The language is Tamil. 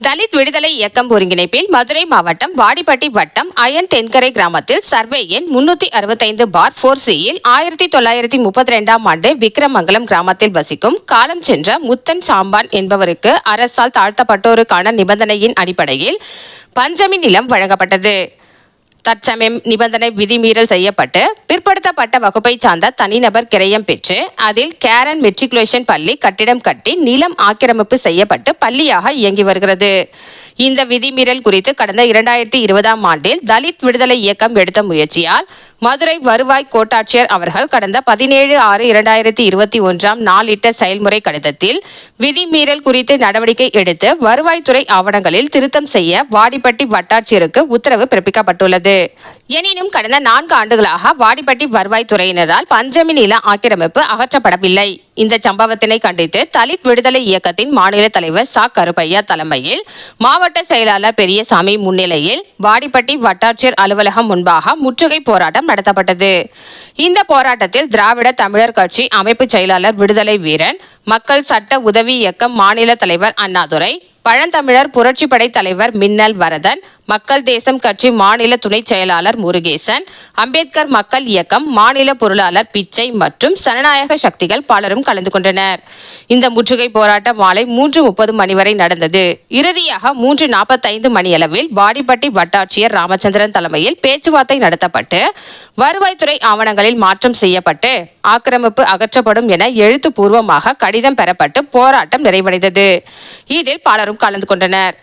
தலித் விடுதலை இயக்கம் ஒருங்கிணைப்பில் மதுரை மாவட்டம் வாடிப்பட்டி வட்டம் அயன் தென்கரை கிராமத்தில் சர்வே எண் முன்னூத்தி அறுபத்தைந்து பார் போர் சியில் ஆயிரத்தி தொள்ளாயிரத்தி முப்பத்தி ரெண்டாம் ஆண்டு விக்ரமங்கலம் கிராமத்தில் வசிக்கும் காலம் சென்ற முத்தன் சாம்பான் என்பவருக்கு அரசால் தாழ்த்தப்பட்டோருக்கான நிபந்தனையின் அடிப்படையில் பஞ்சமி நிலம் வழங்கப்பட்டது. தற்சமயம் நிபந்தனை விதிமீறல் செய்யப்பட்டு பிற்படுத்தப்பட்ட வகுப்பை சார்ந்த தனிநபர் கிரயம் பெற்று அதில் கேரன் மெட்ரிகுலேஷன் பள்ளி கட்டிடம் கட்டி நிலம் ஆக்கிரமிப்பு செய்யப்பட்டு பள்ளியாக இயங்கி வருகிறது. இந்த விதிமீறல் குறித்து கடந்த இரண்டாயிரத்தி இருபதாம் ஆண்டில் தலித் விடுதலை இயக்கம் எடுத்த முயற்சியால் மதுரை வருவாய் கோட்டாட்சியர் அவர்கள் கடந்த பதினேழு ஆறு இரண்டாயிரத்தி இருபத்தி ஒன்றாம் நாளிட்ட செயல்முறை கடிதத்தில் விதிமீறல் குறித்து நடவடிக்கை எடுத்து வருவாய்த்துறை ஆவணங்களில் திருத்தம் செய்ய வாடிப்பட்டி வட்டாட்சியருக்கு உத்தரவு பிறப்பிக்கப்பட்டுள்ளது. எனினும் கடந்த நான்கு ஆண்டுகளாக வாடிப்பட்டி வருவாய்த்துறையினரால் பஞ்சமி நில ஆக்கிரமிப்பு அகற்றப்படவில்லை. இந்த சம்பவத்தினை கண்டித்து தலித் விடுதலை இயக்கத்தின் மாநில தலைவர் சா. கருப்பையா தலைமையில் மாவட்ட செயலாளர் பெரியசாமி முன்னிலையில் வாடிப்பட்டி வட்டாட்சியர் அலுவலகம் முன்பாக முற்றுகை போராட்டம் நடத்தப்பட்டது. இந்த போராட்டத்தில் திராவிட தமிழர் கட்சி அமைப்பு செயலாளர் விடுதலை வீரன் மக்கள் சட்ட உதவி இயக்கம் மாநில தலைவர் அண்ணாதுரை பழந்தமிழர் புரட்சிப்படை தலைவர் மின்னல் வரதன் மக்கள் தேசம் கட்சி மாநில துணை செயலாளர் முருகேசன் அம்பேத்கர் மக்கள் இயக்கம் மாநில பொருளாளர் பிச்சை மற்றும் சனநாயக சக்திகள் பலரும் கலந்து கொண்டனர். இந்த முற்றுகை போராட்டம் மாலை மூன்று முப்பது மணி வரை நடந்தது. இறுதியாக மூன்று நாற்பத்தைந்து மணியளவில் பாடிப்பட்டி வட்டாட்சியர் ராமச்சந்திரன் தலைமையில் பேச்சுவார்த்தை நடத்தப்பட்டு வருவாய்த்துறை ஆவணங்களில் மாற்றம் செய்யப்பட்டு ஆக்கிரமிப்பு அகற்றப்படும் என எழுத்துப்பூர்வமாக கடிதம் பெறப்பட்டு போராட்டம் நிறைவடைந்தது. இதில் பலரும் கலந்து கொண்டனர்.